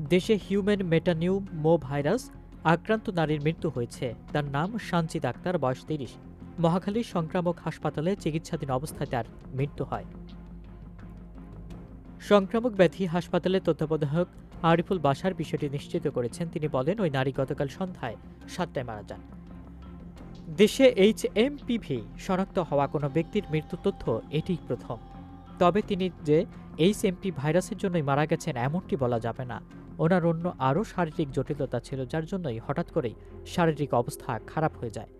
দেশে হিউম্যান মেটানিউ মো ভাইরাস আক্রান্ত নারীর মৃত্যু হয়েছে। তার নাম সানজিদ আক্তার, বয়স তিরিশ। মহাখালী সংক্রামক হাসপাতালে চিকিৎসাধীন অবস্থায় তার মৃত্যু হয়। সংক্রামক ব্যাধি হাসপাতালে তত্ত্বাবধায়ক আরিফুল বাসার বিষয়টি নিশ্চিত করেছেন। তিনি বলেন, ওই নারী গতকাল সন্ধ্যায় সাতটায় মারা যান। দেশে এইচ এম পিভি শনাক্ত হওয়া কোনো ব্যক্তির মৃত্যু তথ্য এটিই প্রথম। তবে তিনি যে এইচ এমপি ভাইরাসের জন্যই মারা গেছেন, এমনটি বলা যাবে না। ওনার অন্য আরও শারীরিক জটিলতা ছিল যার জন্যই হঠাৎ করেই শারীরিক অবস্থা খারাপ হয়ে যায়।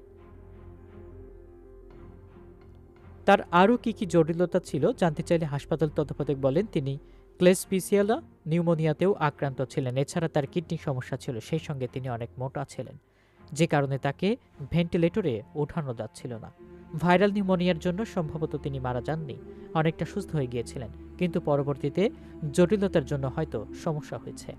তার আরও কি কি জটিলতা ছিল জানতে চাইলে হাসপাতাল তত্ত্বাবধায়ক বলেন, তিনি ক্লেসপিসিয়ালা নিউমোনিয়াতেও আক্রান্ত ছিলেন। এছাড়া তার কিডনি সমস্যা ছিল, সেই সঙ্গে তিনি অনেক মোটা ছিলেন, যে কারণে তাকে ভেন্টিলেটরে ওঠানো যাচ্ছিল না। ভাইরাল নিউমোনিয়ার জন্য সম্ভবত তিনি মারা যাননি। অনেকটা সুস্থ হয়ে গিয়েছিলেন, কিন্তু পরবর্তীতে জটিলতার জন্য হয়তো সমস্যা হয়েছে।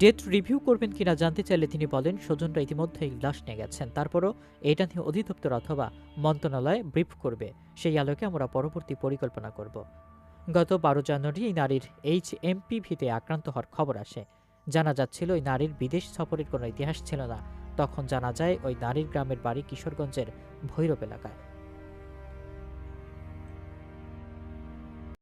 ডেথ রিভিউ করবেন কিনা জানতে চাইলে তিনি বলেন, স্বজনরা ইতিমধ্যেই লাশ নিয়ে গেছেন। তারপরও এটা নিয়ে অধিদপ্তর অথবা মন্ত্রণালয় ব্রিফ করবে। সেই আলোকে আমরা পরবর্তী পরিকল্পনা করব। গত বারো জানুয়ারি এই নারীর এইচ এমপিভিতে আক্রান্ত হওয়ার খবর আসে। জানা যাচ্ছিল ওই নারীর বিদেশ সফরের কোনো ইতিহাস ছিল না। তখন জানা যায় ওই নারীর গ্রামের বাড়ি কিশোরগঞ্জের ভৈরব এলাকায়।